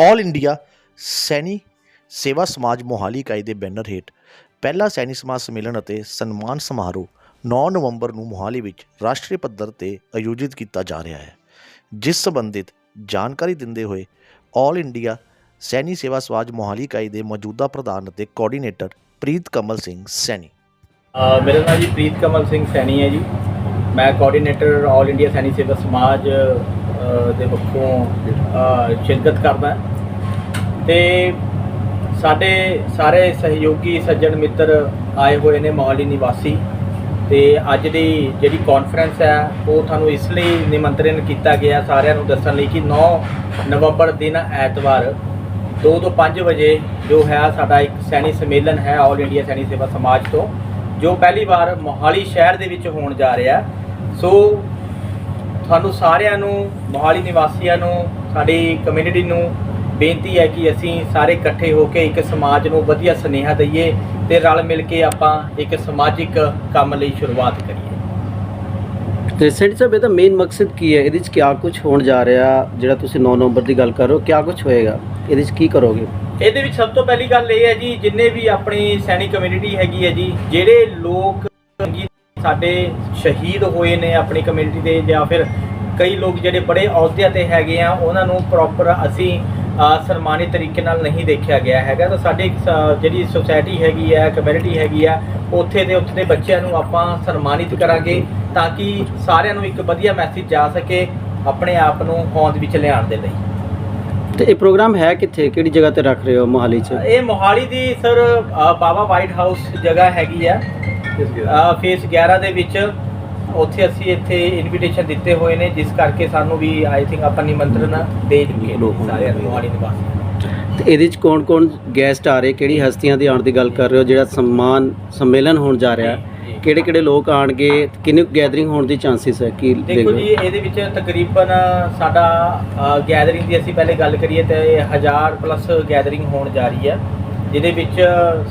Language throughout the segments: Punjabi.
ਆਲ ਇੰਡੀਆ ਸੈਨੀ ਸੇਵਾ ਸਮਾਜ ਮੋਹਾਲੀ ਇਕਾਈ ਦੇ ਬੈਨਰ ਹੇਠ ਪਹਿਲਾ ਸੈਨੀ ਸਮਾਜ ਸੰਮੇਲਨ ਅਤੇ ਸਨਮਾਨ ਸਮਾਰੋਹ 9 ਨਵੰਬਰ ਨੂੰ ਮੋਹਾਲੀ ਵਿੱਚ ਰਾਸ਼ਟਰੀ ਪੱਧਰ ਤੇ ਆਯੋਜਿਤ ਕੀਤਾ ਜਾ ਰਿਹਾ ਹੈ। ਜਿਸ ਸੰਬੰਧਿਤ ਜਾਣਕਾਰੀ ਦਿੰਦੇ ਹੋਏ ਆਲ ਇੰਡੀਆ ਸੈਨੀ ਸੇਵਾ ਸਮਾਜ ਮੋਹਾਲੀ ਇਕਾਈ ਦੇ ਮੌਜੂਦਾ ਪ੍ਰਧਾਨ ਅਤੇ ਕੋਆਰਡੀਨੇਟਰ ਪ੍ਰੀਤ ਕਮਲ ਸਿੰਘ ਸੈਣੀ। ਮੇਰਾ ਨਾਮ ਜੀ ਪ੍ਰੀਤ ਕਮਲ ਸਿੰਘ ਸੈਣੀ ਹੈ ਜੀ। ਮੈਂ ਕੋਆਰਡੀਨੇਟਰ ਆਲ ਇੰਡੀਆ ਸੈਣੀ ਸੇਵਾ ਸਮਾਜ ਦੇ ਪੱਖੋਂ ਸ਼ਿਰਕਤ ਕਰਦਾ ਤੇ ਸਾਡੇ ਸਾਰੇ ਸਹਿਯੋਗੀ, ਸੱਜਣ ਮਿੱਤਰ ਆਏ ਹੋਏ ਨੇ ਮੋਹਾਲੀ ਨਿਵਾਸੀ। ਤੇ ਅੱਜ ਦੀ ਜਿਹੜੀ ਕਾਨਫਰੰਸ ਹੈ, ਉਹ ਤੁਹਾਨੂੰ ਇਸ ਲਈ ਨਿਮੰਤਰਣ ਕੀਤਾ ਗਿਆ ਸਾਰਿਆਂ ਨੂੰ ਦੱਸਣ ਲਈ ਕਿ 9 ਨਵੰਬਰ ਦਿਨ ਐਤਵਾਰ 2 ਤੋਂ 5 ਵਜੇ ਜੋ ਹੈ ਸਾਡਾ ਇੱਕ ਸੈਣੀ ਸੰਮੇਲਨ ਹੈ ਆਲ ਇੰਡੀਆ ਸੈਣੀ ਸੇਵਾ ਸਮਾਜ ਤੋਂ, ਜੋ ਪਹਿਲੀ ਵਾਰ ਮੋਹਾਲੀ ਸ਼ਹਿਰ ਦੇ ਵਿੱਚ ਹੋਣ ਜਾ ਰਿਹਾ ਸੋ ਤੁਹਾਨੂੰ ਸਾਰਿਆਂ ਨੂੰ ਮੋਹਾਲੀ ਨਿਵਾਸੀਆਂ ਨੂੰ ਸਾਡੀ ਕਮਿਊਨਿਟੀ ਨੂੰ ਬੇਨਤੀ ਹੈ ਕਿ ਅਸੀਂ ਸਾਰੇ ਇਕੱਠੇ ਹੋ ਕੇ ਇੱਕ ਸਮਾਜ ਨੂੰ ਵਧੀਆ ਸੁਨੇਹਾ ਦਈਏ ਤੇ ਰਲ ਮਿਲ ਕੇ ਆਪਾਂ ਇੱਕ ਸਮਾਜਿਕ ਕੰਮ ਲਈ ਸ਼ੁਰੂਆਤ ਕਰੀਏ। ਤੇ ਸੈਂਟੀ ਸਾਹਿਬ ਇਹਦਾ ਮੇਨ ਮਕਸਦ ਕੀ ਹੈ? ਇਹਦੇ ਵਿੱਚ ਕੀ ਕੁਝ ਹੋਣ ਜਾ ਰਿਹਾ ਜਿਹੜਾ ਤੁਸੀਂ 9 ਨਵੰਬਰ ਦੀ ਗੱਲ ਕਰ ਰਹੇ ਹੋ? ਕੀ ਕੁਝ ਹੋਏਗਾ? ਇਹਦੇ ਵਿੱਚ ਕੀ ਕਰੋਗੇ? ਇਹਦੇ ਵਿੱਚ ਸਭ ਤੋਂ ਪਹਿਲੀ ਗੱਲ ਇਹ ਹੈ ਜੀ ਜਿੰਨੇ ਵੀ ਆਪਣੀ ਸੈਨਿਕ ਕਮਿਊਨਿਟੀ ਹੈਗੀ ਹੈ ਜੀ ਜਿਹੜੇ ਲੋਕ ਸਾਡੇ ਸ਼ਹੀਦ ਹੋਏ ਨੇ ਆਪਣੀ ਕਮਿਊਨਿਟੀ ਦੇ ਜਾਂ ਫਿਰ ਕਈ ਲੋਕ ਜਿਹੜੇ ਬੜੇ ਅਹੁਦਿਆਂ ਤੇ ਹੈਗੇ ਆ ਉਹਨਾਂ ਨੂੰ ਪ੍ਰੋਪਰ ਅਸੀਂ ਸਨਮਾਨਿਤ ਤਰੀਕੇ ਨਾਲ ਨਹੀਂ ਦੇਖਿਆ ਗਿਆ ਹੈਗਾ। ਤਾਂ ਸਾਡੇ ਜਿਹੜੀ ਸੁਸਾਇਟੀ ਹੈਗੀ ਹੈ ਕਮਿਊਨਿਟੀ ਹੈਗੀ ਆ ਉੱਥੇ ਦੇ ਉੱਥੇ ਦੇ ਬੱਚਿਆਂ ਨੂੰ ਆਪਾਂ ਸਨਮਾਨਿਤ ਕਰਾਂਗੇ ਤਾਂ ਕਿ ਸਾਰਿਆਂ ਨੂੰ ਇੱਕ ਵਧੀਆ ਮੈਸੇਜ ਜਾ ਸਕੇ ਆਪਣੇ ਆਪ ਨੂੰ ਹੋਂਦ ਵਿੱਚ ਲਿਆਉਣ ਦੇ ਲਈ। ਤੇ ਇਹ ਪ੍ਰੋਗਰਾਮ ਹੈ ਕਿੱਥੇ? ਕਿਹੜੀ ਜਗ੍ਹਾ ਤੇ ਰੱਖ ਰਹੇ ਹੋ ਮੋਹਾਲੀ 'ਚ? ਇਹ ਮੋਹਾਲੀ ਦੀ ਸਰ ਬਾਬਾ ਵਾਈਟ ਹਾਊਸ ਜਗ੍ਹਾ ਹੈਗੀ ਆ। ਫੇਸ 11 ਦੇ ਵਿੱਚ ਉੱਥੇ ਅਸੀਂ ਇੱਥੇ ਇਨਵੀਟੇਸ਼ਨ ਦਿੱਤੇ ਹੋਏ ਨੇ ਜਿਸ ਕਰਕੇ ਸਾਨੂੰ ਵੀ ਆਈ ਥਿੰਕ ਆਪਾਂ ਨਿਮੰਤਰਣ ਦੇ ਚੁੱਕੇ ਸਾਰਿਆਂ ਨੂੰ। ਮੋਹਾਲੀ ਨਿਵਾਸੀ ਤੇ ਇਹਦੇ ਵਿੱਚ ਕੌਣ-ਕੌਣ ਗੈਸਟ ਆ ਰਹੇ? ਕਿਹੜੀ ਹਸਤੀਆਂ ਦੀ ਆਉਣ ਦੀ ਗੱਲ ਕਰ ਰਹੇ ਹੋ? ਜਿਹੜਾ ਸਨਮਾਨ ਸੰਮੇਲਨ ਹੋਣ ਜਾ ਰਿਹਾ। ਕਿਹੜੇ-ਕਿਹੜੇ ਲੋਕ ਆਣਗੇ ਕਿੰਨੀ ਗੈਦਰਿੰਗ ਹੋਣ ਦੀ ਚਾਂਸਸ ਹੈ? ਕੀ ਦੇਖੋ ਜੀ ਇਹਦੇ ਵਿੱਚ ਤਕਰੀਬਨ ਸਾਡਾ ਗੈਦਰਿੰਗ ਦੀ ਅਸੀਂ ਪਹਿਲੇ ਗੱਲ ਕਰੀਏ ਤੇ 1000 ਪਲੱਸ ਗੈਦਰਿੰਗ ਹੋਣ ਜਾ ਰਹੀ ਹੈ। ਜਿਹਦੇ ਵਿੱਚ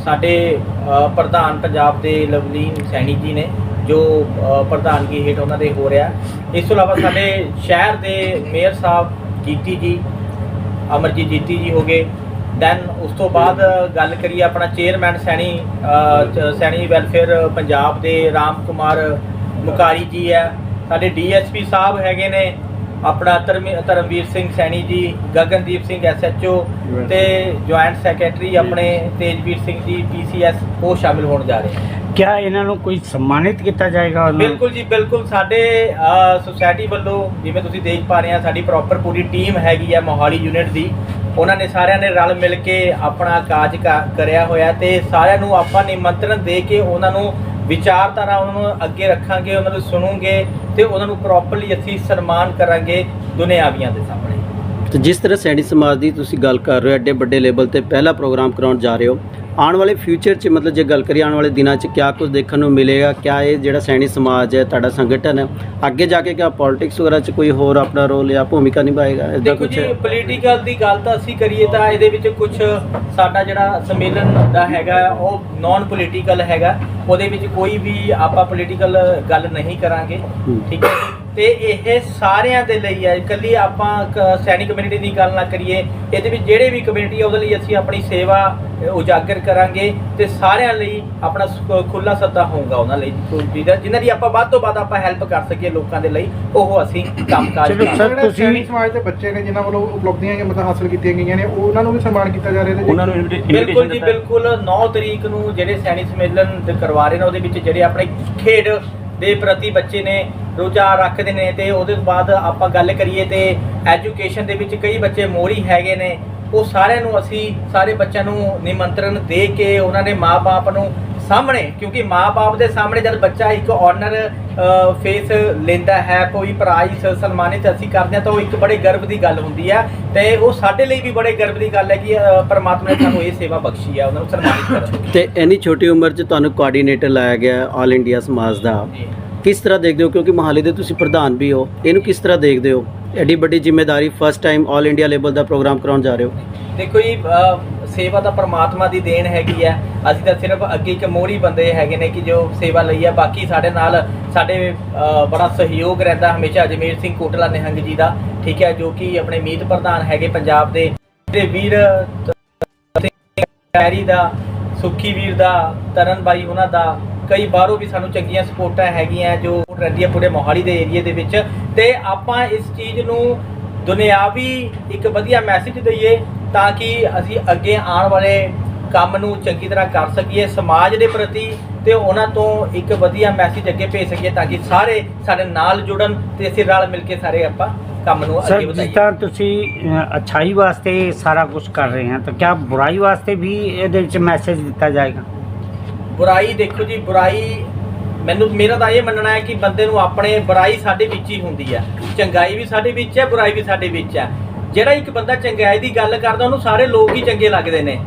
ਸਾਡੇ ਪ੍ਰਧਾਨ ਪੰਜਾਬ ਦੇ ਲਵਲੀਨ ਸੈਣੀ ਜੀ ਨੇ ਜੋ ਪ੍ਰਧਾਨਗੀ ਹੇਠ ਉਹਨਾਂ ਦੇ ਹੋ ਰਿਹਾ। ਇਸ ਤੋਂ ਇਲਾਵਾ ਸਾਡੇ ਸ਼ਹਿਰ ਦੇ ਮੇਅਰ ਸਾਹਿਬ ਜੀਤੀ ਜੀ ਅਮਰਜੀਤ ਜੀਤੀ ਜੀ ਹੋ ਗਏ। ਦੈਨ ਉਸ ਤੋਂ ਬਾਅਦ ਗੱਲ ਕਰੀਏ ਆਪਣਾ ਚੇਅਰਮੈਨ ਸੈਣੀ ਸੈਣੀ ਵੈਲਫੇਅਰ ਪੰਜਾਬ ਦੇ ਰਾਮ ਕੁਮਾਰ ਮੁਕਾਰੀ ਜੀ ਹੈ। ਸਾਡੇ ਡੀਐਸਪੀ ਸਾਹਿਬ ਹੈਗੇ ਨੇ ਆਪਣਾ ਧਰਮੀ- ਧਰਮਵੀਰ ਸਿੰਘ ਸੈਣੀ ਜੀ ਗਗਨਦੀਪ ਸਿੰਘ ਐਸਐਚਓ ਤੇ ਜੁਆਇੰਟ ਸੈਕਟਰੀ ਆਪਣੇ ਤੇਜਵੀਰ ਸਿੰਘ ਜੀ ਪੀਸੀਐਸ ਉਹ ਸ਼ਾਮਿਲ ਹੋਣ ਜਾ ਰਹੇ ਕਿਆ ਇਹਨਾਂ ਨੂੰ ਕੋਈ ਸਨਮਾਨਿਤ ਕੀਤਾ ਜਾਏਗਾ ਉਹਨਾਂ ਨੂੰ? ਬਿਲਕੁਲ ਜੀ ਬਿਲਕੁਲ। ਸਾਡੇ ਸੁਸਾਇਟੀ ਵੱਲੋਂ ਜਿਵੇਂ ਤੁਸੀਂ ਦੇਖ ਪਾ ਰਹੇ ਆ ਸਾਡੀ ਪ੍ਰੋਪਰ ਪੂਰੀ ਟੀਮ ਹੈਗੀ ਆ ਮੋਹਾਲੀ ਯੂਨਿਟ ਦੀ। ਉਹਨਾਂ ਨੇ ਸਾਰਿਆਂ ਨੇ ਰਲ ਮਿਲ ਕੇ ਆਪਣਾ ਕਾਜ ਕ- ਕਰਿਆ ਹੋਇਆ ਤੇ ਸਾਰਿਆਂ ਨੂੰ ਆਪਾਂ ਨਿਮੰਤਰਣ ਦੇ ਕੇ ਉਹਨਾਂ ਨੂੰ ਵਿਚਾਰਧਾਰਾ ਉਹਨਾਂ ਨੂੰ ਅੱਗੇ ਰੱਖਾਂਗੇ ਉਹਨਾਂ ਨੂੰ ਸੁਣੂਗੇ ਤੇ ਉਹਨਾਂ ਨੂੰ ਪ੍ਰੋਪਰਲੀ ਅਸੀਂ ਸਨਮਾਨ ਕਰਾਂਗੇ ਦੁਨਿਆਵੀਆਂ ਦੇ ਸਾਹਮਣੇ। ਤੇ ਜਿਸ ਤਰ੍ਹਾਂ ਸੈਣੀ ਸਮਾਜ ਦੀ ਤੁਸੀਂ ਗੱਲ ਕਰ ਰਹੇ ਹੋ ਐਡੇ ਵੱਡੇ ਲੈਵਲ ਤੇ ਪਹਿਲਾ ਪ੍ਰੋਗਰਾਮ ਕਰਾਉਣ ਜਾ ਰਹੇ ਹੋ ਆਉਣ ਵਾਲੇ ਫਿਊਚਰ 'ਚ ਮਤਲਬ ਜੇ ਗੱਲ ਕਰੀਏ ਆਉਣ ਵਾਲੇ ਦਿਨਾਂ 'ਚ ਕਿਆ ਕੁਝ ਦੇਖਣ ਨੂੰ ਮਿਲੇਗਾ ਕਿਆ ਇਹ ਜਿਹੜਾ ਸੈਣੀ ਸਮਾਜ ਹੈ ਤੁਹਾਡਾ ਸੰਗਠਨ ਹੈ ਅੱਗੇ ਜਾ ਕੇ ਕਿਆ ਪੋਲਿਟਿਕਸ ਵਗੈਰਾ 'ਚ ਕੋਈ ਹੋਰ ਆਪਣਾ ਰੋਲ ਜਾਂ ਭੂਮਿਕਾ ਨਿਭਾਏਗਾ ਇਦਾਂ ਦੇਖੋ ਕੁਝ ਜੀ ਪੋਲੀਟੀਕਲ ਦੀ ਗੱਲ ਤਾਂ ਅਸੀਂ ਕਰੀਏ ਤਾਂ ਇਹਦੇ ਵਿੱਚ ਕੁਝ ਸਾਡਾ ਜਿਹੜਾ ਸੰਮੇਲਨ ਦਾ ਹੈਗਾ ਉਹ ਨਾਨ ਪੋਲੀਟੀਕਲ ਹੈਗਾ ਉਹਦੇ ਵਿੱਚ ਕੋਈ ਵੀ ਆਪਾਂ ਪੋਲੀਟੀਕਲ ਗੱਲ ਨਹੀਂ ਕਰਾਂਗੇ। ਠੀਕ ਹੈ? ਤੇ ਇਹ ਸਾਰਿਆਂ ਦੇ ਲਈ ਹੈ ਇਕੱਲੀ ਆਪਾਂ ਕ- ਸੈਨਿਕ ਕਮਿਊਨਿਟੀ ਦੀ ਗੱਲ ਨਾ ਕਰੀਏ ਇਹਦੇ ਵਿੱਚ ਜਿਹੜੇ ਵੀ ਕਮਿਊਨਿਟੀ ਹੈ ਉਹਦੇ ਲਈ ਅਸੀਂ ਆਪਣੀ ਸੇਵਾ ਉਜਾਗਰ ਕਰਾਂਗੇ ਤੇ ਸਾਰਿਆਂ ਲਈ ਆਪਣਾ ਖੁੱਲਾ ਸੱਦਾ ਹੋਊਗਾ ਉਹਨਾਂ ਲਈ। ਜਿਨ੍ਹਾਂ ਦੀ ਆਪਾਂ ਵੱਧ ਤੋਂ ਵੱਧ ਆਪਾਂ ਹੈਲਪ ਕਰ ਸਕੀਏ ਲੋਕਾਂ ਦੇ ਲਈ ਉਹ ਅਸੀਂ ਕੰਮਕਾਜ ਚਲੋ ਕਰਾਂਗੇ। ਤੁਸੀਂ- ਸੈਨਿਕ ਸਮਾਜ ਦੇ ਬੱਚੇ ਨੇ ਜਿਨ੍ਹਾਂ ਵੱਲੋਂ ਉਪਲਬਧੀਆਂ ਜਾਂ ਮਤਲਬ ਹਾਸਲ ਕੀਤੀਆਂ ਗਈਆਂ ਨੇ ਉਹਨਾਂ ਨੂੰ ਵੀ ਸਨਮਾਨ ਕੀਤਾ ਜਾ ਰਿਹਾ ਤੇ ਉਹਨਾਂ ਨੂੰ ਬਿਲਕੁਲ ਜੀ ਬਿਲਕੁਲ। 9 ਤਰੀਕ ਨੂੰ ਜਿਹੜੇ ਸੈਨਿਕ ਸੰਮੇਲਨ ਦੇ ਕਰਵਾ ਰਹੇ ਨੇ ਉਹਦੇ ਵਿੱਚ ਜਿਹੜੇ ਆਪਣੇ ਖੇਡ ਦੇ ਪ੍ਰਤੀ ਬੱਚੇ ਨੇ ਰੁਝਾਨ ਰੱਖਦੇ ਨੇ ਤੇ ਉਹਦੇ ਤੋਂ ਬਾਅਦ ਆਪਾਂ ਗੱਲ ਕਰੀਏ ਤੇ ਐਜੂਕੇਸ਼ਨ ਦੇ ਵਿੱਚ ਕਈ ਬੱਚੇ ਮੋਰੀ ਹੈਗੇ ਨੇ। ਉਹ ਸਾਰਿਆਂ ਨੂੰ ਅਸੀਂ, ਸਾਰੇ ਬੱਚਿਆਂ ਨੂੰ ਨਿਮੰਤਰਣ ਦੇ ਕੇ ਉਹਨਾਂ ਦੇ ਮਾਪੇ ਨੂੰ ਸਾਹਮਣੇ ਕਿਉਂਕਿ ਮਾਪੇ ਦੇ ਸਾਹਮਣੇ ਜਦ ਬੱਚਾ ਇੱਕ ਆਨਰ ਫੇਸ ਲੈਂਦਾ ਹੈ ਕੋਈ ਪ੍ਰਾਈਜ਼ ਸਨਮਾਨਿਤ ਅਸੀਂ ਕਰਦੇ ਹਾਂ ਤਾਂ ਉਹ ਇੱਕ ਬੜੇ ਗਰਵ ਦੀ ਗੱਲ ਹੁੰਦੀ ਹੈ ਤੇ ਉਹ ਸਾਡੇ ਲਈ ਵੀ ਬੜੇ ਗਰਵ ਦੀ ਗੱਲ ਹੈ ਕਿ ਪਰਮਾਤਮਾ ਨੇ ਸਾਨੂੰ ਇਹ ਸੇਵਾ ਬਖਸ਼ੀ ਹੈ ਉਹਨਾਂ ਨੂੰ ਸਨਮਾਨਿਤ ਕਰਨ ਤੇ ਇੰਨੀ ਛੋਟੀ ਉਮਰ 'ਚ ਤੁਹਾਨੂੰ ਕੋਆਰਡੀਨੇਟਰ ਲਾਇਆ ਗਿਆ ਆਲ ਇੰਡੀਆ ਸਮਾਜ ਦਾ। ਕਿਸ ਤਰ੍ਹਾਂ ਦੇਖਦੇ ਹੋ? ਕਿਉਂਕਿ ਮਹਾਲੀ ਦੇ ਤੁਸੀਂ ਪ੍ਰਧਾਨ ਵੀ ਹੋ ਇਹਨੂੰ ਕਿਸ ਤਰ੍ਹਾਂ ਦੇਖਦੇ ਹੋ? ਐਡੀ ਵੱਡੀ ਜ਼ਿੰਮੇਵਾਰੀ first time all India level ਦਾ ਪ੍ਰੋਗਰਾਮ ਕਰਾਉਣ ਜਾ ਰਹੇ ਹੋ। ਦੇਖੋ ਜੀ ਸੇਵਾ ਤਾਂ ਪਰਮਾਤਮਾ ਦੀ ਦੇਣ ਹੈਗੀ ਹੈ ਅਸੀਂ ਤਾਂ ਸਿਰਫ ਅੱਗੇ ਇੱਕ ਮੋਹਰੀ ਬੰਦੇ ਹੈਗੇ ਨੇ ਕਿ ਜੋ ਸੇਵਾ ਲਈ ਹੈ ਬਾਕੀ ਸਾਡੇ ਨਾਲ ਸਾਡੇ ਬੜਾ ਸਹਿਯੋਗ ਰਹਿੰਦਾ ਹਮੇਸ਼ਾ ਅਜਮੇਰ ਸਿੰਘ ਕੋਟਲਾ ਨਿਹੰਗ ਜੀ ਦਾ, ਠੀਕ ਹੈ, ਜੋ ਕਿ ਆਪਣੇ ਮੀਤ ਪ੍ਰਧਾਨ ਹੈਗੇ ਪੰਜਾਬ ਦੇ। ਮੇਰੇ ਵੀਰ ਪੈਰੀ ਦਾ, ਸੁੱਖੀ ਵੀਰ ਦਾ, ਤਰਨ ਬਾਈ ਉਹਨਾਂ ਦਾ, ਕਈ ਬਾਹਰੋਂ ਵੀ ਸਾਨੂੰ ਚੰਗੀਆਂ ਸਪੋਰਟਾਂ ਹੈਗੀਆਂ ਜੋ ਰਹਿੰਦੀਆਂ ਪੂਰੇ ਮੋਹਾਲੀ ਦੇ ਏਰੀਏ ਦੇ ਵਿੱਚ। ਤੇ ਆਪਾਂ ਇਸ ਚੀਜ਼ ਨੂੰ ਦੁਨਿਆਵੀ ਇੱਕ ਵਧੀਆ ਮੈਸੇਜ ਦਈਏ ਤਾਂ ਕਿ ਅਸੀਂ ਅੱਗੇ ਆਉਣ ਵਾਲੇ ਕੰਮ ਨੂੰ ਚੰਗੀ ਤਰ੍ਹਾਂ ਕਰ ਸਕੀਏ ਸਮਾਜ ਦੇ ਪ੍ਰਤੀ ਤੇ ਉਹਨਾਂ ਤੋਂ ਇੱਕ ਵਧੀਆ ਮੈਸੇਜ ਅੱਗੇ ਭੇਜ ਸਕੀਏ ਤਾਂ ਕਿ ਸਾਰੇ ਸਾਡੇ ਨਾਲ ਜੁੜਨ ਤੇ ਅਸੀਂ ਰਲ ਮਿਲ ਕੇ ਸਾਰੇ ਆਪਾਂ ਕੰਮ ਨੂੰ ਸਰ ਅੱਗੇ ਵਧਾਈਏ। ਤਰ੍ਹਾਂ ਤੁਸੀਂ ਅ, ਅੱਛਾਈ ਵਾਸਤੇ ਸਾਰਾ ਕੁਝ ਕਰ ਰਹੇ ਹਾਂ ਤਾਂ ਕਿਆ ਬੁਰਾਈ ਵਾਸਤੇ ਵੀ ਇਹਦੇ ਵਿੱਚ ਮੈਸੇਜ ਦਿੱਤਾ ਜਾਏਗਾ? ਬੁਰਾਈ ਦੇਖੋ ਜੀ ਬੁਰਾਈ ਮੈਨੂੰ ਮੇਰਾ ਤਾਂ ਇਹ ਮੰਨਣਾ ਹੈ ਕਿ ਬੰਦੇ ਨੂੰ ਆਪਣੇ ਬੁਰਾਈ ਸਾਡੇ ਵਿੱਚ ਹੀ ਹੁੰਦੀ ਹੈ। ਚੰਗਾਈ ਵੀ ਸਾਡੇ ਵਿੱਚ ਹੈ ਬੁਰਾਈ ਵੀ ਸਾਡੇ ਵਿੱਚ ਹੈ। ਜਿਹੜਾ ਇੱਕ ਬੰਦਾ ਚੰਗਾਈ ਦੀ ਗੱਲ ਕਰਦਾ ਉਹਨੂੰ ਸਾਰੇ ਲੋਕ ਹੀ ਚੰਗੇ ਲੱਗਦੇ ਨੇ।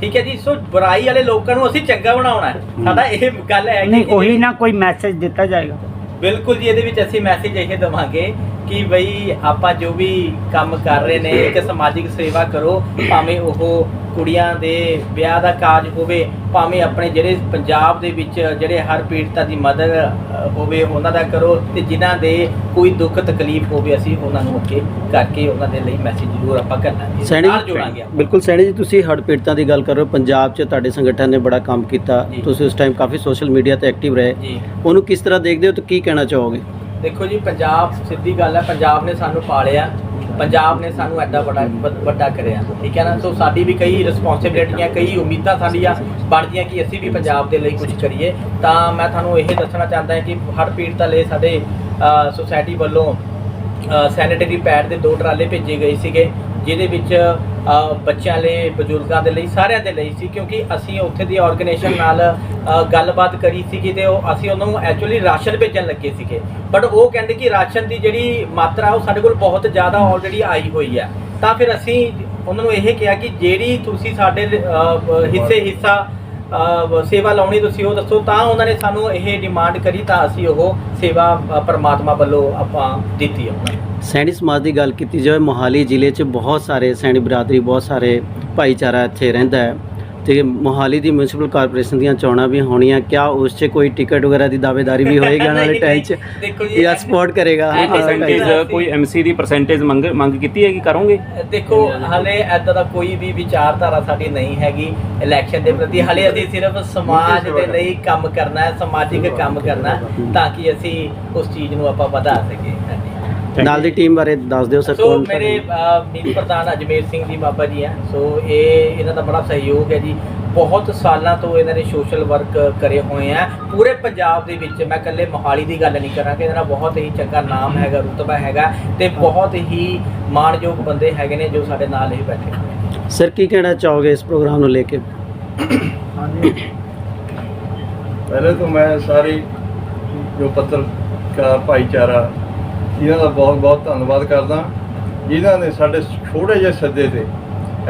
ਠੀਕ ਹੈ ਜੀ? ਸੋ ਬੁਰਾਈ ਵਾਲੇ ਲੋਕਾਂ ਨੂੰ ਅਸੀਂ ਚੰਗਾ ਬਣਾਉਣਾ ਹੈ। ਸਾਡਾ ਇਹ ਗੱਲ ਹੈ ਨਹੀਂ ਉਹੀ ਨਾ ਕੋਈ ਮੈਸੇਜ ਦਿੱਤਾ ਜਾਏਗਾ। ਬਿਲਕੁਲ ਜੀ ਇਹਦੇ ਵਿੱਚ ਅਸੀਂ ਮੈਸੇਜ ਇਹ ਦਵਾਂਗੇ ਕਿ ਬਈ ਆਪਾਂ ਜੋ ਵੀ ਕੰਮ ਕਰ ਰਹੇ ਨੇ ਇੱਕ ਸਮਾਜਿਕ ਸੇਵਾ ਕਰੋ ਭਾਵੇਂ ਉਹ ਕੁੜੀਆਂ ਦੇ ਵਿਆਹ ਦਾ ਕਾਜ ਹੋਵੇ ਭਾਵੇਂ ਆਪਣੇ ਜਿਹੜੇ ਪੰਜਾਬ ਦੇ ਵਿੱਚ ਜਿਹੜੇ ਹਰ ਪੀੜਤਾ ਦੀ ਮਦਦ ਹੋਵੇ ਉਹਨਾਂ ਦਾ ਕਰੋ ਤੇ ਜਿਨ੍ਹਾਂ ਦੇ ਕੋਈ ਦੁੱਖ ਤਕਲੀਫ ਹੋਵੇ ਅਸੀਂ ਉਹਨਾਂ ਨੂੰ ਅੱਗੇ ਕਰਕੇ ਉਹਨਾਂ ਦੇ ਲਈ ਮੈਸੇਜ ਜ਼ਰੂਰ ਆਪਾਂ ਕਰਨਾ ਹੈ ਸੈਣੀ ਜੋੜਾਂਗੇ। ਬਿਲਕੁਲ ਸੈਣੀ ਜੀ ਤੁਸੀਂ ਹੜ੍ਹ ਪੀੜਤਾਂ ਦੀ ਗੱਲ ਕਰ ਰਹੇ ਹੋ ਪੰਜਾਬ 'ਚ ਤੁਹਾਡੇ ਸੰਗਠਨ ਨੇ ਬੜਾ ਕੰਮ ਕੀਤਾ। ਤੁਸੀਂ ਉਸ ਟਾਈਮ ਕਾਫੀ ਸੋਸ਼ਲ ਮੀਡੀਆ ਤੇ ਐਕਟਿਵ ਰਹੇ ਉਹਨੂੰ ਕਿਸ ਤਰ੍ਹਾਂ ਦੇਖਦੇ ਹੋ ਤੇ ਕੀ ਕਹਿਣਾ ਚਾਹੋਗੇ ਦੇਖੋ ਜੀ, ਪੰਜਾਬ ਸਿੱਧੀ ਗੱਲ ਹੈ, ਪੰਜਾਬ ਨੇ ਸਾਨੂੰ ਪਾਲਿਆ, ਪੰਜਾਬ ਨੇ ਸਾਨੂੰ ਐਡਾ ਵੱਡਾ ਵ- ਵੱਡਾ ਕਰਿਆ, ਠੀਕ ਹੈ ਨਾ? ਸੋ ਸਾਡੀ ਵੀ ਕਈ ਰਿਸਪੌਂਸਿਬਿਲਿਟੀਆਂ ਕਈ ਉਮੀਦਾਂ ਸਾਡੀਆਂ ਬਣਦੀਆਂ ਕਿ ਅਸੀਂ ਵੀ ਪੰਜਾਬ ਦੇ ਲਈ ਕੁਝ ਕਰੀਏ। ਤਾਂ ਮੈਂ ਤੁਹਾਨੂੰ ਇਹ ਦੱਸਣਾ ਚਾਹੁੰਦਾ ਹਾਂ ਕਿ ਹੜ੍ਹ ਪੀੜਤਾਂ ਲਈ ਸਾਡੇ ਸੁਸਾਇਟੀ ਵੱਲੋਂ ਸੈਨੀਟਰੀ ਪੈਡ ਦੇ ਦੋ ਟਰਾਲੇ ਭੇਜੇ ਗਏ ਸੀਗੇ, ਜਿਹਦੇ ਵਿੱਚ ਬੱਚਿਆਂ ਲਈ, ਬਜ਼ੁਰਗਾਂ ਦੇ ਲਈ, ਸਾਰਿਆਂ ਦੇ ਲਈ ਸੀ, ਕਿਉਂਕਿ ਅਸੀਂ ਉੱਥੇ ਦੀ ਆਰਗੇਨਾਈਜੇਸ਼ਨ ਨਾਲ ਗੱਲਬਾਤ ਕਰੀ ਸੀਗੀ ਤੇ ਉਹ ਅਸੀਂ ਉਹਨਾਂ ਨੂੰ ਐਕਚੁਅਲੀ ਰਾਸ਼ਨ ਭੇਜਣ ਲੱਗੇ ਸੀਗੇ। ਬਟ ਉਹ ਕਹਿੰਦੇ ਕਿ ਰਾਸ਼ਨ ਦੀ ਜਿਹੜੀ ਮਾਤਰਾ, ਉਹ ਸਾਡੇ ਕੋਲ ਬਹੁਤ ਜ਼ਿਆਦਾ ਆਲਰੇਡੀ ਆਈ ਹੋਈ ਹੈ। ਤਾਂ ਫਿਰ ਅਸੀਂ ਉਹਨਾਂ ਨੂੰ ਇਹ ਕਿਹਾ ਕਿ ਜਿਹੜੀ ਤੁਸੀਂ ਸਾਡੇ ਹਿੱਸੇ, ਹਿੱਸਾ ਸੇਵਾ ਲਾਉਣੀ ਤੁਸੀਂ ਉਹ ਦੱਸੋ। ਤਾਂ ਉਹਨਾਂ ਨੇ ਸਾਨੂੰ ਇਹ ਡਿਮਾਂਡ ਕਰੀ ਤਾਂ ਅਸੀਂ ਉਹ ਸੇਵਾ ਪਰਮਾਤਮਾ ਵੱਲੋਂ ਆਪਾਂ ਦਿੱਤੀ ਹੈ ਉਹਨਾਂ ਨੂੰ। ਸੈਣੀ ਸਮਾਜ ਦੀ ਗੱਲ ਕੀਤੀ ਜਾਵੇ ਮੋਹਾਲੀ ਜ਼ਿਲ੍ਹੇ 'ਚ ਬਹੁਤ ਸਾਰੇ ਸੈਣੀ ਬਰਾਦਰੀ ਬਹੁਤ ਸਾਰੇ ਭਾਈਚਾਰਾ ਇੱਥੇ ਰਹਿੰਦਾ ਹੈ ਤੇ ਮੋਹਾਲੀ ਦੀ ਮਿਊਨਿਸਪਲ ਕਾਰਪੋਰੇਸ਼ਨ ਦੀਆਂ ਚੋਣਾਂ ਵੀ ਹੋਣੀਆਂ ਕਿਆ ਉਸ 'ਚ ਕੋਈ ਟਿਕਟ ਵਗੈਰਾ ਦੀ ਦਾਅਵੇਦਾਰੀ ਵੀ ਹੋਏਗੀ ਆਉਣ ਵਾਲੇ ਨਹੀਂ, ਟਾਈਮ 'ਚ? ਜੀ ਸਪੋਰਟ ਕਰੇਗਾ? ਕੋਈ ਪਰਸੈਂਟੇਜ ਐਮਸੀ ਦੀ ਪਰਸੈਂਟੇਜ ਮੰਗ ਮੰਗ ਕੀਤੀ ਹੈਗੀ ਕਰੋਗੇ? ਦੇਖੋ ਹਲੇ ਐਦਾਂ ਦਾ ਕੋਈ ਵੀ ਵਿਚਾਰਧਾਰਾ ਸਾਡੀ ਨਹੀਂ ਹੈਗੀ ਇਲੈਕਸ਼ਨ ਦੇ ਪ੍ਰਤੀ। ਹਲੇ ਅਸੀਂ ਸਿਰਫ ਸਮਾਜ ਦੇ ਲਈ ਕੰਮ ਕਰਨਾ ਹੈ ਸਮਾਜਿਕ ਕੰਮ ਕਰਨਾ ਹੈ ਤਾਂ ਕਿ ਅਸੀਂ ਉਸ ਚੀਜ਼ ਨੂੰ ਆਪਾਂ ਵਧਾ ਸਕੀਏ। ਹਾਂਜੀ। ਨਾਲ ਦੀ ਟੀਮ ਬਾਰੇ ਦੱਸ ਦਿਓ ਸਰ ਸੋ ਕੌਣ ਮੇਰੇ ਅਹ, ਮੀਤ ਪ੍ਰਧਾਨ ਅਜਮੇਰ ਸਿੰਘ ਜੀ ਬਾਬਾ ਜੀ ਆ। ਸੋ ਇਹ ਇਹਨਾਂ ਦਾ ਬੜਾ ਸਹਿਯੋਗ ਹੈ ਜੀ। ਬਹੁਤ ਸਾਲਾਂ ਤੋਂ ਇਹਨਾਂ ਨੇ ਸੋਸ਼ਲ ਵਰਕ ਕਰੇ ਹੋਏ ਆ। ਪੂਰੇ ਪੰਜਾਬ ਦੇ ਵਿੱਚ ਮੈਂ ਇਕੱਲੇ ਮੋਹਾਲੀ ਦੀ ਗੱਲ ਨਹੀਂ ਕਰਾਂਗਾ। ਇਹਨਾਂ ਦਾ ਬਹੁਤ ਹੀ ਚੰਗਾ ਨਾਮ ਹੈਗਾ ਰੁਤਬਾ ਹੈਗਾ ਤੇ ਬਹੁਤ ਹੀ ਮਾਣਯੋਗ ਬੰਦੇ ਹੈਗੇ ਨੇ ਜੋ ਸਾਡੇ ਨਾਲ ਹੀ ਬੈਠੇ ਹੋਏ ਨੇ। ਸਰ ਕੀ ਕਹਿਣਾ ਚਾਹੋਗੇ ਇਸ ਪ੍ਰੋਗਰਾਮ ਨੂੰ ਲੈ ਕੇ? ਪਹਿਲੇ ਤੋਂ ਮੈਂ ਸਾਰੀ ਜੋ ਪੱਤਰਕਾਰ ਭਾਈਚਾਰਾ ਇਹਨਾਂ ਦਾ ਬਹੁਤ ਬਹੁਤ ਧੰਨਵਾਦ ਕਰਦਾ। ਜਿਨ੍ਹਾਂ ਨੇ ਸਾਡੇ ਛੋਟੇ ਜਿਹੇ ਸੱਦੇ ਤੇ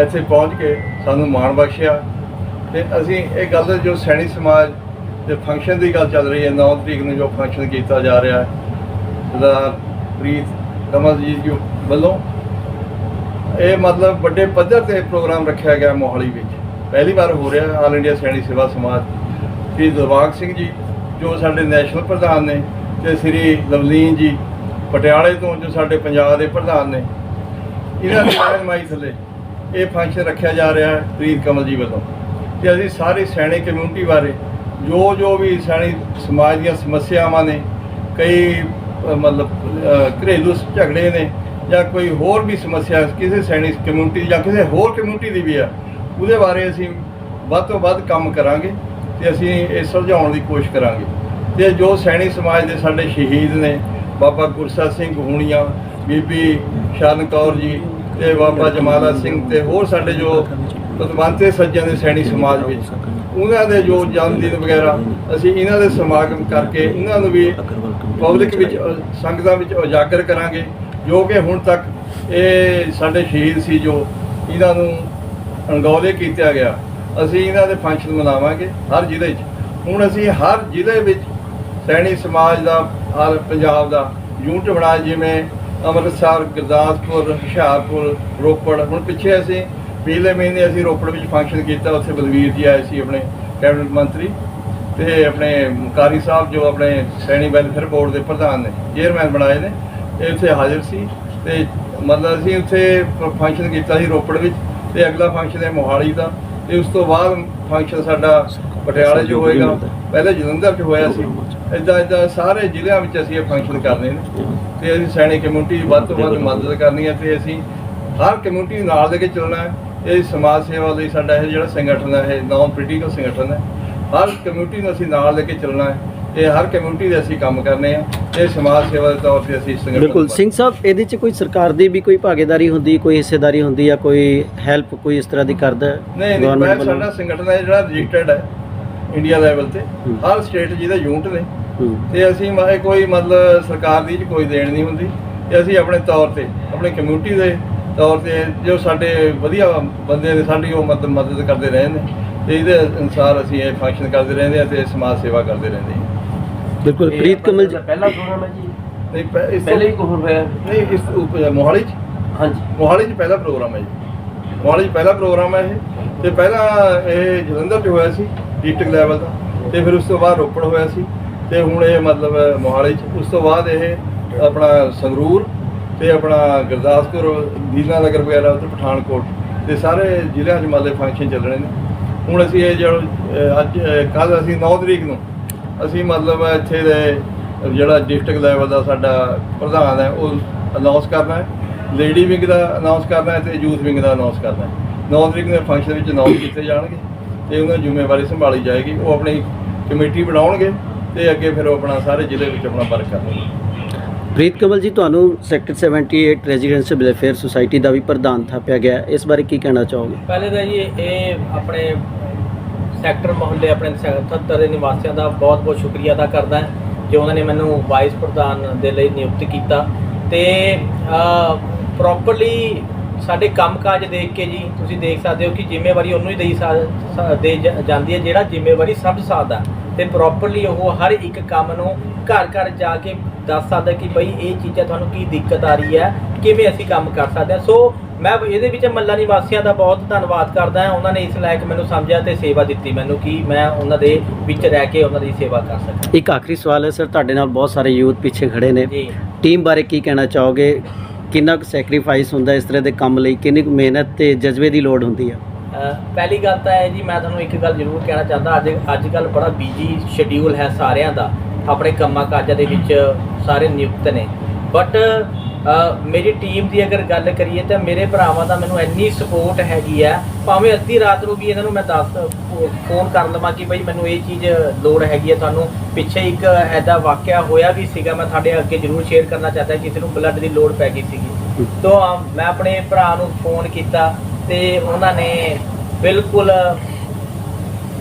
ਇੱਥੇ ਪਹੁੰਚ ਕੇ ਸਾਨੂੰ ਮਾਣ ਬਖਸ਼ਿਆ। ਤੇ ਅਸੀਂ ਇਹ ਗੱਲ ਜੋ ਸੈਣੀ ਸਮਾਜ ਦੇ ਫੰਕਸ਼ਨ ਦੀ ਗੱਲ ਚੱਲ ਰਹੀ ਹੈ 9 ਤਰੀਕ ਨੂੰ ਜੋ ਫੰਕਸ਼ਨ ਕੀਤਾ ਜਾ ਰਿਹਾ ਹੈ, ਸਰਦਾਰ ਪ੍ਰੀਤ ਕਮਲ ਜੀ ਜੀ ਵੱਲੋਂ, ਇਹ ਮਤਲਬ ਵੱਡੇ ਪੱਧਰ ਤੇ ਪ੍ਰੋਗਰਾਮ ਰੱਖਿਆ ਗਿਆ ਮੋਹਾਲੀ ਵਿੱਚ। ਪਹਿਲੀ ਵਾਰ ਹੋ ਰਿਹਾ ਆਲ ਇੰਡੀਆ ਸੈਣੀ ਸੇਵਾ ਸਮਾਜ। ਸ੍ਰੀ ਦਿਲਬਾਗ ਸਿੰਘ ਜੀ, ਜੋ ਸਾਡੇ ਨੈਸ਼ਨਲ ਪ੍ਰਧਾਨ ਨੇ, ਤੇ ਸ੍ਰੀ ਲਵਲੀਨ ਜੀ ਪਟਿਆਲੇ ਤੋਂ ਜੋ ਸਾਡੇ ਪੰਜਾਬ ਦੇ ਪ੍ਰਧਾਨ ਨੇ, ਇਹਨਾਂ ਦੀ ਰਹਿਨਮਾਈ ਥੱਲੇ। ਇਹ ਫੰਕਸ਼ਨ ਰੱਖਿਆ ਜਾ ਰਿਹਾ ਹੈ ਪ੍ਰੀਤ ਕਮਲ ਜੀ ਵੱਲੋਂ। ਤੇ ਅਸੀਂ ਸਾਰੇ ਸੈਣੀ ਕਮਿਊਨਿਟੀ ਬਾਰੇ, ਜੋ ਜੋ ਵੀ ਸੈਣੀ ਸਮਾਜ ਦੀਆਂ ਸਮੱਸਿਆਵਾਂ ਨੇ, ਕਈ ਮਤਲਬ ਘਰੇਲੂ ਝਗੜੇ ਨੇ, ਜਾਂ ਕੋਈ ਹੋਰ ਵੀ ਸਮੱਸਿਆ ਕਿਸੇ ਸੈਣੀ ਕਮਿਊਨਿਟੀ ਜਾਂ ਕਿਸੇ ਹੋਰ ਕਮਿਊਨਿਟੀ ਦੀ ਵੀ ਆ, ਉਹਦੇ ਬਾਰੇ ਅਸੀਂ ਵੱਧ ਤੋਂ ਵੱਧ ਕੰਮ ਕਰਾਂਗੇ ਤੇ ਅਸੀਂ ਇਹ ਸਮਝਾਉਣ ਦੀ ਕੋਸ਼ਿਸ਼ ਕਰਾਂਗੇ। ਤੇ ਜੋ ਸੈਣੀ ਸਮਾਜ ਦੇ ਸਾਡੇ ਸ਼ਹੀਦ ਨੇ ਬਾਬਾ ਗੁਰਸਾ ਸਿੰਘ ਹੂਣੀਆਂ, ਬੀਬੀ ਸ਼ਰਨ ਕੌਰ ਜੀ ਤੇ ਬਾਬਾ ਜਮਾਲਾ ਸਿੰਘ ਤੇ ਹੋਰ ਸਾਡੇ ਜੋ ਪਤਵੰਤੇ ਸੱਜਣ ਦੇ ਸੈਣੀ ਸਮਾਜ ਵਿੱਚ, ਉਹਨਾਂ ਦੇ ਜੋ ਜਨਮ ਦਿਨ ਵਗੈਰਾ, ਅਸੀਂ ਇਹਨਾਂ ਦੇ ਸਮਾਗਮ ਕਰਕੇ ਇਹਨਾਂ ਨੂੰ ਵੀ ਪਬਲਿਕ ਵਿੱਚ ਸੰਗਤਾਂ ਵਿੱਚ ਉਜਾਗਰ ਕਰਾਂਗੇ, ਜੋ ਕਿ ਹੁਣ ਤੱਕ ਇਹ ਸਾਡੇ ਸ਼ਹੀਦ ਸੀ ਜੋ ਇਹਨਾਂ ਨੂੰ ਅਣਗੌਲੇ ਕੀਤਾ ਗਿਆ। ਅਸੀਂ ਇਹਨਾਂ ਦੇ ਫੰਕਸ਼ਨ ਮਨਾਵਾਂਗੇ ਹਰ ਜ਼ਿਲ੍ਹੇ 'ਚ। ਹੁਣ ਅਸੀਂ ਹਰ ਜ਼ਿਲ੍ਹੇ ਵਿੱਚ ਸੈਣੀ ਸਮਾਜ ਦਾ ਹਰ ਪੰਜਾਬ ਦਾ ਯੂਨਿਟ ਬਣਾਇਆ ਜਿਵੇਂ ਅੰਮ੍ਰਿਤਸਰ ਗੁਰਦਾਸਪੁਰ ਹੁਸ਼ਿਆਰਪੁਰ ਰੋਪੜ। ਹੁਣ ਪਿੱਛੇ ਅਸੀਂ ਪਿਛਲੇ ਮਹੀਨੇ ਅਸੀਂ ਰੋਪੜ ਵਿੱਚ ਫੰਕਸ਼ਨ ਕੀਤਾ ਉੱਥੇ ਬਲਵੀਰ ਜੀ ਆਏ ਸੀ ਆਪਣੇ ਕੈਬਨਿਟ ਮੰਤਰੀ ਤੇ ਆਪਣੇ ਕਾਰੀ ਸਾਹਿਬ ਜੋ ਆਪਣੇ ਸੈਣੀ ਵੈਲਫੇਅਰ ਬੋਰਡ ਦੇ ਪ੍ਰਧਾਨ ਨੇ ਚੇਅਰਮੈਨ ਬਣਾਏ ਨੇ ਇਹ ਉੱਥੇ ਹਾਜ਼ਰ ਸੀ ਤੇ ਮਤਲਬ ਅਸੀਂ ਉੱਥੇ ਫੰਕਸ਼ਨ ਕੀਤਾ ਸੀ ਰੋਪੜ ਵਿੱਚ ਤੇ ਅਗਲਾ ਫੰਕਸ਼ਨ ਹੈ ਮੋਹਾਲੀ ਦਾ ਤੇ ਉਸ ਤੋਂ ਬਾਅਦ ਫੰਕਸ਼ਨ ਸਾਡਾ ਪਟਿਆਲੇ 'ਚ ਹੋਏਗਾ। ਪਹਿਲੇ ਜਲੰਧਰ 'ਚ ਹੋਇਆ ਸੀ। ਇਦਾਂ ਇਦਾਂ ਸਾਰੇ ਜ਼ਿਲ੍ਹਿਆਂ ਵਿੱਚ ਅਸੀਂ ਇਹ ਫੰਕਸ਼ਨ ਕਰਨੇ ਨੇ। ਤੇ ਅਸੀਂ ਸੈਣੀ ਕਮਿਊਨਿਟੀ ਦੀ ਵੱਧ ਤੋਂ ਵੱਧ ਮਦਦ ਕਰਨੀ ਹੈ ਤੇ ਅਸੀਂ ਹਰ ਕਮਿਊਨਿਟੀ ਨਾਲ ਦੇ ਕੇ ਚੱਲਣਾ ਹੈ। ਇਹ ਸਮਾਜ ਸੇਵਾ ਲਈ ਸਾਡਾ ਇਹ ਜਿਹੜਾ ਸੰਗਠਨ ਹੈ ਇਹ ਨਾਨ ਪੋਲੀਟੀਕਲ ਸੰਗਠਨ ਹੈ। ਹਰ ਕਮਿਊਨਿਟੀ ਨੂੰ ਅਸੀਂ ਨਾਲ ਲੈ ਕੇ ਚੱਲਣਾ ਹੈ। ਇਹ ਹਰ ਕਮਿਊਨਿਟੀ ਦੇ ਅਸੀਂ ਕੰਮ ਕਰਨੇ ਆ। ਇਹ ਸਮਾਜ ਸੇਵਾ ਦੇ ਤੌਰ ਤੇ ਅਸੀਂ ਸੰਗਠਨ ਬਿਲਕੁਲ। ਸਿੰਘ ਸਾਹਿਬ ਇਹਦੇ 'ਚ ਕੋਈ ਸਰਕਾਰ ਦੀ ਵੀ ਕੋਈ ਭਾਗੀਦਾਰੀ ਹੁੰਦੀ ਕੋਈ ਹਿੱਸੇਦਾਰੀ ਹੁੰਦੀ ਆ ਕੋਈ ਹੈਲਪ ਕੋਈ ਇਸ ਤਰ੍ਹਾਂ ਦੀ ਕਰਦਾ ਨਹੀਂ ਨਹੀਂ? ਸਾਡਾ ਸੰਗਠਨ ਹੈ ਜਿਹੜਾ ਰਜਿਸਟਰਡ ਹੈ ਇੰਡੀਆ ਲੈਵਲ ਤੇ। ਹਰ ਸਟੇਟ ਜਿਹਦੇ ਯੂਨਿਟ ਨੇ। ਤੇ ਅਸੀਂ ਮ- ਇਹ ਕੋਈ ਮਤਲਬ ਸਰਕਾਰ ਦੀ ਕੋਈ ਦੇਣ ਨਹੀਂ ਹੁੰਦੀ। ਤੇ ਅਸੀਂ ਆਪਣੇ ਤੌਰ ਤੇ ਆਪਣੀ ਕਮਿਊਨਿਟੀ ਦੇ ਤੌਰ ਤੇ ਜੋ ਸਾਡੇ ਵਧੀਆ ਬੰਦੇ ਨੇ ਸਾਡੀ ਉਹ ਮਦਦ ਮਦਦ ਕਰਦੇ ਰਹੇ ਨੇ। ਤੇ ਇਹਦੇ ਅਨੁਸਾਰ ਅਸੀਂ ਇਹ ਫੰਕਸ਼ਨ ਕਰਦੇ ਰਹਿੰਦੇ ਹਾਂ ਤੇ ਸਮਾਜ ਸੇਵਾ ਕਰਦੇ ਰਹਿੰਦੇ ਹਾਂ। ਬਿਲਕੁਲ ਪ੍ਰੀਤ ਕਮਲ ਜੀ। ਪਹਿਲਾ ਪ੍ਰੋਗਰਾਮ ਹੈ ਜੀ। ਨਹੀਂ ਇਸ ਪਹਿਲੇ ਹੀ ਕੋਹਰ ਹੋਇਆ। ਨਹੀਂ ਇਸ ਮੋਹਾਲੀ ਚ? ਹਾਂਜੀ। ਮੋਹਾਲੀ 'ਚ ਪਹਿਲਾ ਪ੍ਰੋਗਰਾਮ ਹੈ ਜੀ। ਮੋਹਾਲੀ 'ਚ ਪਹਿਲਾ ਪ੍ਰੋਗਰਾਮ ਹੈ ਇਹ। ਤੇ ਪਹਿਲਾਂ ਇਹ ਜਲੰਧਰ 'ਚ ਹੋਇਆ ਸੀ ਡਿਸਟ੍ਰਿਕਟ ਲੈਵਲ ਦਾ। ਤੇ ਫਿਰ ਉਸ ਤੋਂ ਬਾਅਦ ਰੋਪੜ ਹੋਇਆ ਸੀ। ਤੇ ਹੁਣ ਇਹ ਮਤਲਬ ਮੋਹਾਲੀ 'ਚ। ਉਸ ਤੋਂ ਬਾਅਦ ਇਹ ਆਪਣਾ ਸੰਗਰੂਰ ਤੇ ਆਪਣਾ ਗੁਰਦਾਸਪੁਰ ਦੀਨਾ ਨਗਰ ਵਗੈਰਾ ਉੱਧਰ ਪਠਾਨਕੋਟ ਤੇ ਸਾਰੇ ਜ਼ਿਲ੍ਹਿਆਂ 'ਚ ਮਤਲਬ ਫੰਕਸ਼ਨ ਚੱਲਣੇ ਨੇ। ਹੁਣ ਅਸੀਂ ਇਹ ਜਿਹੜਾ ਅੱਜ ਕੱਲ ਅਸੀਂ 9 ਤਰੀਕ ਨੂੰ ਅਸੀਂ ਮਤਲਬ ਇੱਥੇ ਦੇ ਜਿਹੜਾ ਡਿਸਟ੍ਰਿਕਟ ਲੈਵਲ ਦਾ ਸਾਡਾ ਪ੍ਰਧਾਨ ਹੈ, ਉਹ ਅਨਾਉਂਸ ਕਰਨਾ ਹੈ। ਲੇਡੀ ਵਿੰਗ ਦਾ ਅਨਾਉਂਸ ਕਰਨਾ ਹੈ ਤੇ ਯੂਥ ਵਿੰਗ ਦਾ ਅਨਾਉਂਸ ਕਰਨਾ ਹੈ। 9 ਤਰੀਕ ਨੂੰ ਫੰਕਸ਼ਨ ਵਿੱਚ ਅਨਾਉਂਸ ਕੀਤੇ ਜਾਣਗੇ ਤੇ ਉਹਨਾਂ ਜ਼ਿੰਮੇਵਾਰੀ ਸੰਭਾਲੀ ਜਾਏਗੀ। ਉਹ ਆਪਣੀ ਕਮੇਟੀ ਬਣਾਉਣਗੇ ਤੇ ਅੱਗੇ ਫਿਰ ਉਹ ਆਪਣਾ ਸਾਰੇ ਜ਼ਿਲ੍ਹੇ ਵਿੱਚ ਆਪਣਾ ਵਰਕ ਕਰਨਗੇ ਪ੍ਰੀਤ ਕਮਲ ਜੀ ਤੁਹਾਨੂੰ ਸੈਕਟਰ 78 ਰੈਜ਼ੀਡੈਂਸ਼ੀਅਲ ਵੈਲਫੇਅਰ ਸੁਸਾਇਟੀ ਦਾ ਵੀ ਪ੍ਰਧਾਨ ਥਾਪਿਆ ਗਿਆ। ਇਸ ਬਾਰੇ ਕੀ ਕਹਿਣਾ ਚਾਹੋਗੇ? ਪਹਿਲੇ ਤਾਂ ਜੀ ਇਹ ਆਪਣੇ ਸੈਕਟਰ ਮੁਹੱਲੇ ਆਪਣੇ 77 ਦੇ ਨਿਵਾਸੀਆਂ ਦਾ ਬਹੁਤ ਬਹੁਤ ਸ਼ੁਕਰੀਆ ਅਦਾ ਕਰਦਾ ਹਾਂ ਜੋ ਉਹਨਾਂ ਨੇ ਮੈਨੂੰ ਵਾਈਸ ਪ੍ਰਧਾਨ ਦੇ ਲਈ ਨਿਯੁਕਤ ਕੀਤਾ। ਤੇ ਪ੍ਰੋਪਰਲੀ ਸਾਡੇ ਕੰਮਕਾਜ ਦੇਖ ਕੇ ਜੀ ਤੁਸੀਂ ਦੇਖ ਸਕਦੇ ਹੋ ਕਿ ਜ਼ਿੰਮੇਵਾਰੀ ਉਹਨੂੰ ਹੀ ਦੇਈ ਦੇ ਜਾਂਦੀ ਹੈ ਜਿਹੜਾ ਜ਼ਿੰਮੇਵਾਰੀ ਸਭ ਸਕਦਾ ਤੇ ਪ੍ਰੋਪਰਲੀ ਉਹ ਹਰ ਇੱਕ ਕੰਮ ਨੂੰ ਘਰ ਘਰ ਜਾ ਕੇ ਦੱਸ ਸਕਦਾ ਕਿ ਬਈ ਇਹ ਚੀਜ਼ਾਂ ਤੁਹਾਨੂੰ ਕੀ ਦਿੱਕਤ ਆ ਰਹੀ ਹੈ ਕਿਵੇਂ ਅਸੀਂ ਕੰਮ ਕਰ ਸਕਦੇ ਹਾਂ। ਸੋ ਮੈਂ ਇਹਦੇ ਵਿੱਚ ਮੱਲਾ ਨਿਵਾਸੀਆਂ ਦਾ ਬਹੁਤ ਧੰਨਵਾਦ ਕਰਦਾ ਹਾਂ। ਉਹਨਾਂ ਨੇ ਇਸ ਲਾਇਕ ਮੈਨੂੰ ਸਮਝਿਆ ਤੇ ਸੇਵਾ ਦਿੱਤੀ ਮੈਨੂੰ ਕਿ ਮੈਂ ਉਹਨਾਂ ਦੇ ਵਿੱਚ ਰਹਿ ਕੇ ਉਹਨਾਂ ਦੀ ਸੇਵਾ ਕਰ ਸਕਾਂ। ਇੱਕ ਆਖਰੀ ਸਵਾਲ ਹੈ ਸਰ ਤੁਹਾਡੇ ਨਾਲ ਬਹੁਤ ਸਾਰੇ ਯੂਥ ਪਿੱਛੇ ਖੜੇ ਨੇ। ਟੀਮ ਬਾਰੇ ਕੀ ਕਹਿਣਾ ਚਾਹੋਗੇ? ਕਿੰਨਾ ਕੁ ਸੈਕਰੀਫਾਈਸ ਹੁੰਦਾ ਇਸ ਤਰ੍ਹਾਂ ਦੇ ਕੰਮ ਲਈ? ਕਿੰਨੀ ਕੁ ਮਿਹਨਤ ਤੇ ਜਜ਼ਬੇ ਦੀ ਲੋੜ ਹੁੰਦੀ ਹੈ ਪਹਿਲੀ ਗੱਲ ਤਾਂ ਹੈ ਜੀ ਮੈਂ ਤੁਹਾਨੂੰ ਇੱਕ ਗੱਲ ਜ਼ਰੂਰ ਕਹਿਣਾ ਚਾਹੁੰਦਾ ਅੱਜ ਅੱਜ ਕੱਲ ਬੜਾ ਬਿਜ਼ੀ ਸ਼ਡਿਊਲ ਹੈ ਸਾਰਿਆਂ ਦਾ ਆਪਣੇ ਕੰਮਾਂ ਕਾਜਾਂ ਦੇ ਵਿੱਚ ਸਾਰੇ ਨਿਯੁਕਤ ਨੇ। ਬਟ ਮੇਰੀ ਟੀਮ ਦੀ ਅਗਰ ਗੱਲ ਕਰੀਏ ਤਾਂ ਮੇਰੇ ਭਰਾਵਾਂ ਦਾ ਮੈਨੂੰ ਇੰਨੀ ਸਪੋਰਟ ਹੈਗੀ ਆ ਭਾਵੇਂ ਅੱਧੀ ਰਾਤ ਨੂੰ ਵੀ ਇਹਨਾਂ ਨੂੰ ਮੈਂ ਦੱਸ ਫੋਨ ਕਰ ਲਵਾਂ ਕਿ ਬਈ ਮੈਨੂੰ ਇਹ ਚੀਜ਼ ਲੋੜ ਹੈਗੀ ਆ ਤੁਹਾਨੂੰ ਪਿੱਛੇ ਇੱਕ ਐਦਾ ਵਾਕਿਆ ਹੋਇਆ ਵੀ ਸੀਗਾ ਮੈਂ ਤੁਹਾਡੇ ਅੱਗੇ ਜ਼ਰੂਰ ਸ਼ੇਅਰ ਕਰਨਾ ਚਾਹਤਾ ਕਿਸੇ ਨੂੰ ਬਲੱਡ ਦੀ ਲੋੜ ਪੈ ਗਈ ਸੀਗੀ। ਤੋਂ ਮੈਂ ਆਪਣੇ ਭਰਾ ਨੂੰ ਫੋਨ ਕੀਤਾ ਤੇ ਉਹਨਾਂ ਨੇ ਬਿਲਕੁਲ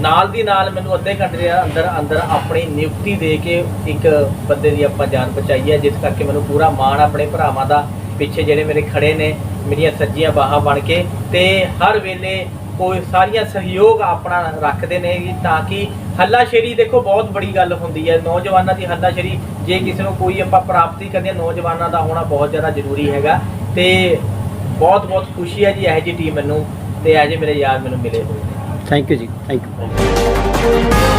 ਨਾਲ ਦੀ ਨਾਲ ਮੈਨੂੰ ਅੱਧੇ ਘੰਟੇ ਦੇ ਅੰਦਰ ਅੰਦਰ ਆਪਣੀ ਨਿਯੁਕਤੀ ਦੇ ਕੇ ਇੱਕ ਬੰਦੇ ਦੀ ਆਪਾਂ ਜਾਨ ਬਚਾਈ ਹੈ, ਜਿਸ ਕਰਕੇ ਮੈਨੂੰ ਪੂਰਾ ਮਾਣ ਆਪਣੇ ਭਰਾਵਾਂ ਦਾ ਪਿੱਛੇ ਜਿਹੜੇ ਮੇਰੇ ਖੜੇ ਨੇ, ਮੇਰੀਆਂ ਸੱਜੀਆਂ ਬਾਹਾਂ ਬਣ ਕੇ ਤੇ ਹਰ ਵੇਲੇ ਕੋਈ ਸਾਰੀਆਂ ਸਹਿਯੋਗ ਆਪਣਾ ਰੱਖਦੇ ਨੇ ਤਾਂ ਕਿ ਹੱਲਾਸ਼ੇਰੀ ਦੇਖੋ ਬਹੁਤ ਬੜੀ ਗੱਲ ਹੁੰਦੀ ਹੈ, ਨੌਜਵਾਨਾਂ ਦੀ ਹੱਲਾਸ਼ੇਰੀ, ਜੇ ਕਿਸੇ ਨੂੰ ਕੋਈ ਆਪਾਂ ਪ੍ਰਾਪਤੀ ਕਰਨੀ ਹੈ, ਨੌਜਵਾਨਾਂ ਦਾ ਹੋਣਾ ਬਹੁਤ ਜ਼ਿਆਦਾ ਜ਼ਰੂਰੀ ਹੈਗਾ ਤੇ ਬਹੁਤ ਬਹੁਤ ਖੁਸ਼ੀ ਹੈ ਜੀ ਇਹੋ ਜਿਹੀ ਟੀਮ ਮੈਨੂੰ ਤੇ ਇਹੋ ਜਿਹੇ ਮੇਰੇ ਯਾਰ ਮੈਨੂੰ ਮਿਲੇ ਹੋਏ ਨੇ। Thank you ji thank you